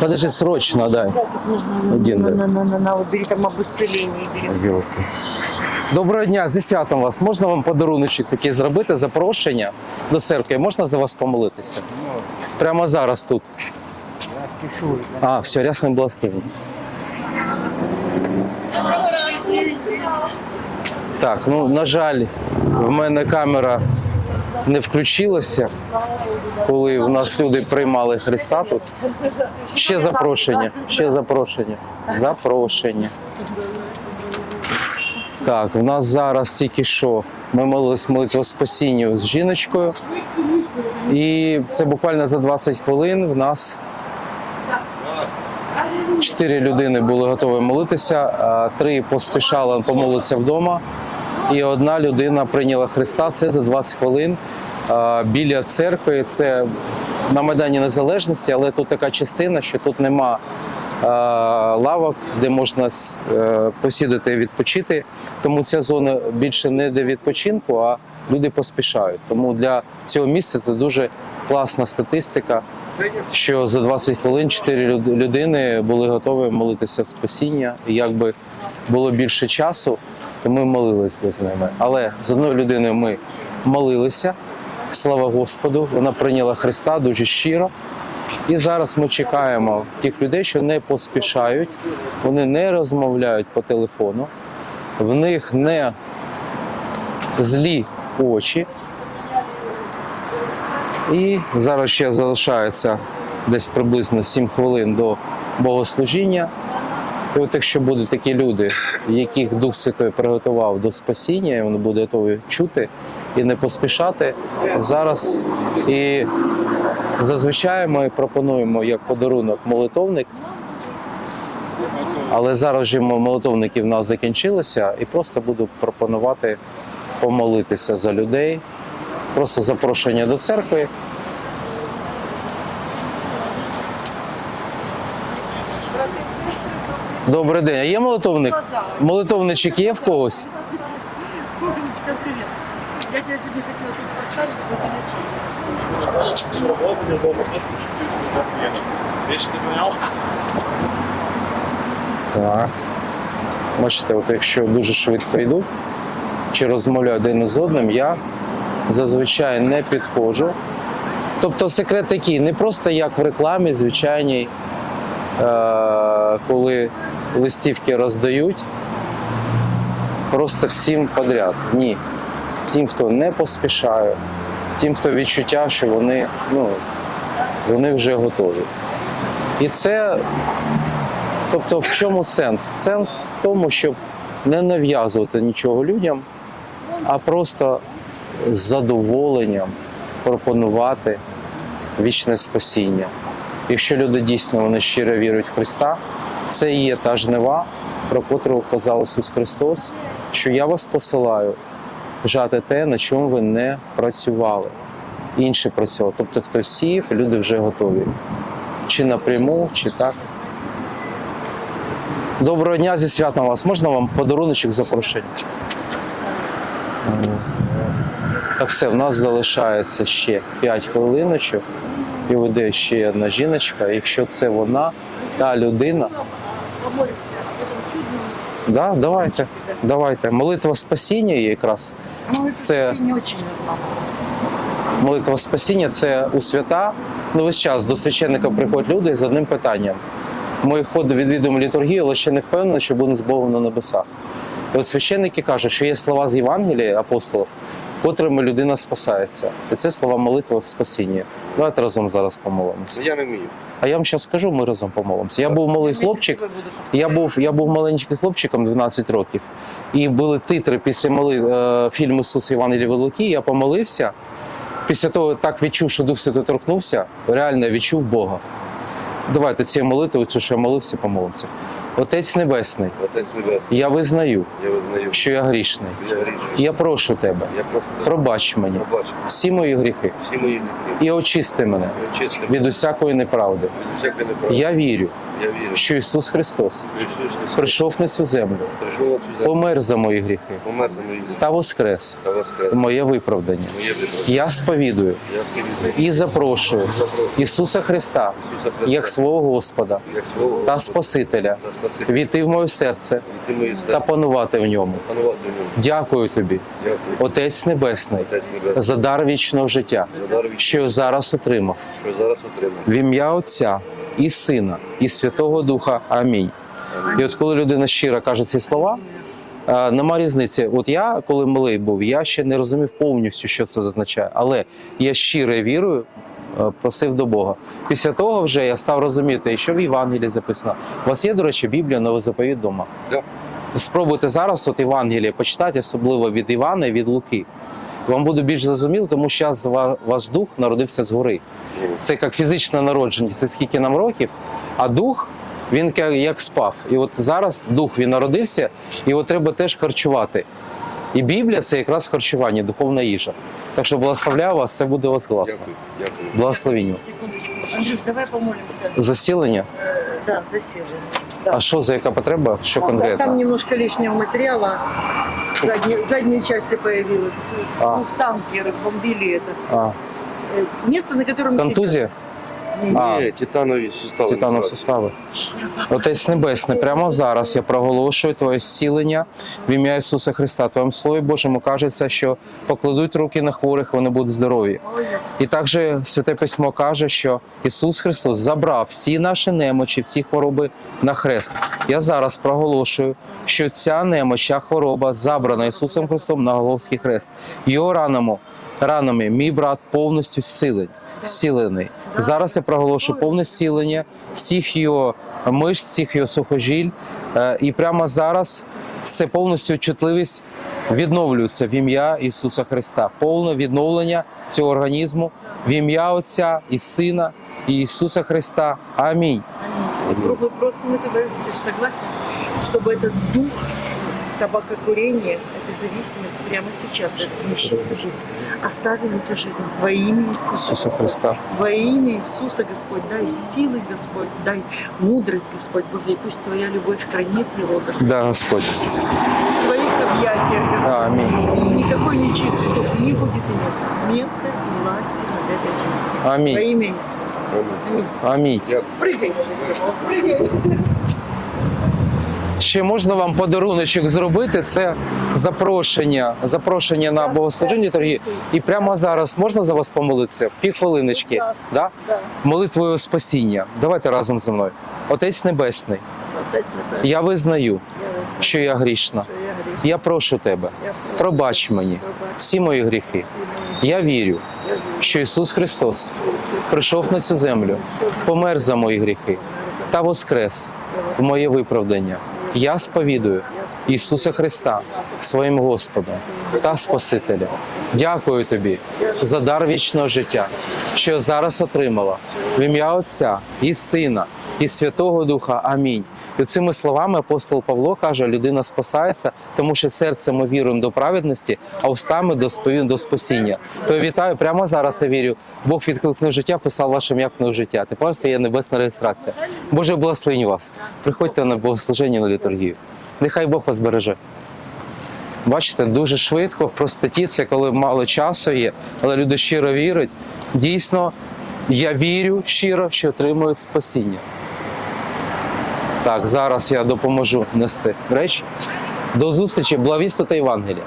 Подожди, срочно дай. Один, на, да. на, на, на, на, вот бери там об исцелении, бери. Доброго дня, зі святом вас. Можна вам подаруночок такий зробити, запрошення до церкви? Можна за вас помолитися? Прямо зараз тут. А, все, рясний благословен. Так, ну на жаль, в мене камера не включилася, коли в нас люди приймали Христа тут. Ще запрошення, ще запрошення. Запрошення. Так, в нас зараз тільки що ми молились молитву спасінню з жіночкою. І це буквально за 20 хвилин в нас чотири людини були готові молитися, а три поспішали помолитися вдома. І одна людина прийняла Христа. Це за 20 хвилин біля церкви. Це на Майдані Незалежності, але тут така частина, що тут нема лавок, де можна е, посідати і відпочити. Тому ця зона більше не для відпочинку, а люди поспішають. Тому для цього місця це дуже класна статистика, що за 20 хвилин 4 людини були готові молитися в спасіння. І якби було більше часу, то ми молились би з ними. Але з одною людиною ми молилися. Слава Господу, вона прийняла Христа дуже щиро. І зараз ми чекаємо тих людей, що не поспішають, вони не розмовляють по телефону, в них не злі очі. І зараз ще залишається десь приблизно 7 хвилин до богослужіння. І от якщо будуть такі люди, яких Дух Святой приготував до спасіння, і вони будуть готові чути і не поспішати зараз. І зазвичай ми пропонуємо як подарунок молитовник. Але зараз мо- молитовники в нас закінчилися, і просто буду пропонувати помолитися за людей. Просто запрошення до церкви. Добрий день. А є молитовник? Молитовничок є в когось? Я тут поставить, но ты не чувствуешь. Так. Бачите, от якщо дуже швидко йдуть чи розмовляють один з одним, я зазвичай не підходжу. Тобто секрет такий, не просто як в рекламі, звичайній, е- коли листівки роздають, просто всім подряд. Ні. Тим, хто не поспішає, тим, хто відчуття, що вони, ну, вони вже готові. І це Тобто, в чому сенс? Сенс в тому, щоб не нав'язувати нічого людям, а просто з задоволенням пропонувати вічне спасіння. Якщо люди дійсно вони щиро вірують в Христа, це і є та жнива, про котру казав Ісус Христос, що я вас посилаю жати те, на чому ви не працювали. Інші працювали. Тобто, хто сіяв, люди вже готові. Чи напряму, чи так. Доброго дня зі святом вас. Можна вам подаруночок запрошення? Так все, в нас залишається ще 5 хвилиночок. І веде ще одна жіночка. Якщо це вона, та людина. Да, давайте, давайте. Молитва спасіння є якраз. Це-. Молитва спасіння це у свята. Ну, весь час до священника приходять люди з одним питанням. Ми ходимо відвідуємо літургію, але ще не впевнені, що будемо з Богом на небесах. І от священники кажуть, що є слова з Євангелія апостолів, котрими людина спасається. І це слова молитви спасіння. Давайте разом зараз помолимося. Я не вмію. А я вам зараз скажу, ми разом помолимося. Я був малий хлопчик, я був, я був маленьким хлопчиком 12 років, і були титри після моли, е, фільму Ісус Євангелія від Луки. Я помолився. Після того так відчув, що Дух Святий торкнувся, реально відчув Бога. Давайте цією молитвою, що я молився, помолимося. Отець Небесний, Отець Небесний, я визнаю, я визнаю, що я грішний. я грішний. Я прошу тебе, Я просто пробач мені пробачу всі мої гріхи всі мої гріхи. і очисти мене Чисто від усякої неправди. від всякої неправди. Я вірю, Я вірю, що Ісус Христос Христос прийшов на цю землю, прийшов помер за мої гріхи помер за мої гріхи та воскрес та воскрес. моє виправдання. Моє вибрання. Я сповідую Я і запрошую Ісуса Христа Ісуса Христа як свого Господа як свого та Спасителя, та війти в моє серце Війти та панувати в ньому. панувати в ньому. Дякую тобі, Дякую, Отець Небесний, Отець Небесний, за дар вічного життя, за дар від що я зараз отримав. що зараз отримав. В ім'я Отця і Сина, і Святого Духа. Амінь. І от коли людина щиро каже ці слова, е, нема різниці. От я, коли малий був, я ще не розумів повністю, що це означає. Але я щиро вірою е, просив до Бога. Після того вже я став розуміти, що в Євангелії записано. У вас є, до речі, Біблія новий заповіт вдома? Да. Спробуйте зараз от Євангеліє почитати, особливо від Івана і від Луки. Вам буде більш зрозуміло, тому що ваш дух народився згори. Це як фізичне народження, це скільки нам років, а дух він як спав. І от зараз дух він народився, його треба теж харчувати. І Біблія це якраз харчування, духовна їжа. Так що благословляю вас, це буде у вас класно. Дякую, дякую. Благословіння. Секундочку. Андрюш, давай помолимся. Засілення? Э, Да, за силу. А що за яка потреба? Що Там конкретно? немножко лишнего материала. Задней, задней части появилось. А. Ну, в танке разбомбили это. А, Э, Место, на котором... мы контузія? А. Ні, титанові сустави. Титанов називаються. сустави. Отець Небесний, прямо зараз я проголошую Твоє зцілення в ім'я Ісуса Христа. Твоєму Слові Божому кажеться, що покладуть руки на хворих, вони будуть здорові. І також Святе Письмо каже, що Ісус Христос забрав всі наші немочі, всі хвороби на хрест. Я зараз проголошую, що ця немощ, ця хвороба забрана Ісусом Христом на Головський хрест. Його ранами, ранами мій брат повністю зцілень, зцілений. Зараз я проголошую повне зцілення всіх його мишць, всіх його сухожиль. Е, І прямо зараз це повністю чутливість відновлюється в ім'я Ісуса Христа. Повне відновлення цього організму в ім'я Отця і Сина і Ісуса Христа. Амінь. Аминь. И пробуй просим этого, ты же согласен, чтобы этот дух табакокурения, эта зависимость прямо сейчас, этот нечистый дух, оставил эту жизнь во имя Иисуса, Ісуса Господь. Христа. Во имя Иисуса, Господь, дай силы, Господь, дай мудрость, Господь Божий, и пусть Твоя любовь хранит его, Господь, Да, Господь. в своих объятиях, Господь. Амінь. И никакой нечистый дух не будет иметь места и власти над этой жизнью. Во Амінь. имя Иисуса. Аминь. Амінь. Прыгай, прыгай. Ще можна вам подаруночок зробити. Це запрошення, запрошення на богослужіння торгі. І прямо зараз можна за вас помолитися? Півхвилиночки. Да? Да. Молитвою спасіння. Давайте разом зі мною. Отець Небесний, Отець Небесний, я визнаю, що я грішна. я прошу тебе, пробач мені всі мої гріхи. Я вірю, що Ісус Христос прийшов на цю землю, помер за мої гріхи та воскрес в моє виправдання. Я сповідую Ісуса Христа своїм Господом та Спасителем. Дякую тобі за дар вічного життя, що я зараз отримала в ім'я Отця і Сина, і Святого Духа. Амінь. І цими словами апостол Павло каже, людина спасається, тому що серцем ми віруємо до праведності, а устами до до спасіння. То вітаю прямо зараз. Я вірю. Бог відкликнув життя, писав ваше ім'я в життя. Тепер це є небесна реєстрація. Боже, благословень вас. Приходьте на богослуження на літургію. Нехай Бог вас береже. Бачите, дуже швидко, в простоті, це коли мало часу є, але люди щиро вірять. Дійсно, я вірю щиро, що отримують спасіння. Так, зараз я допоможу нести речі. До зустрічі, благовісту та Євангелія.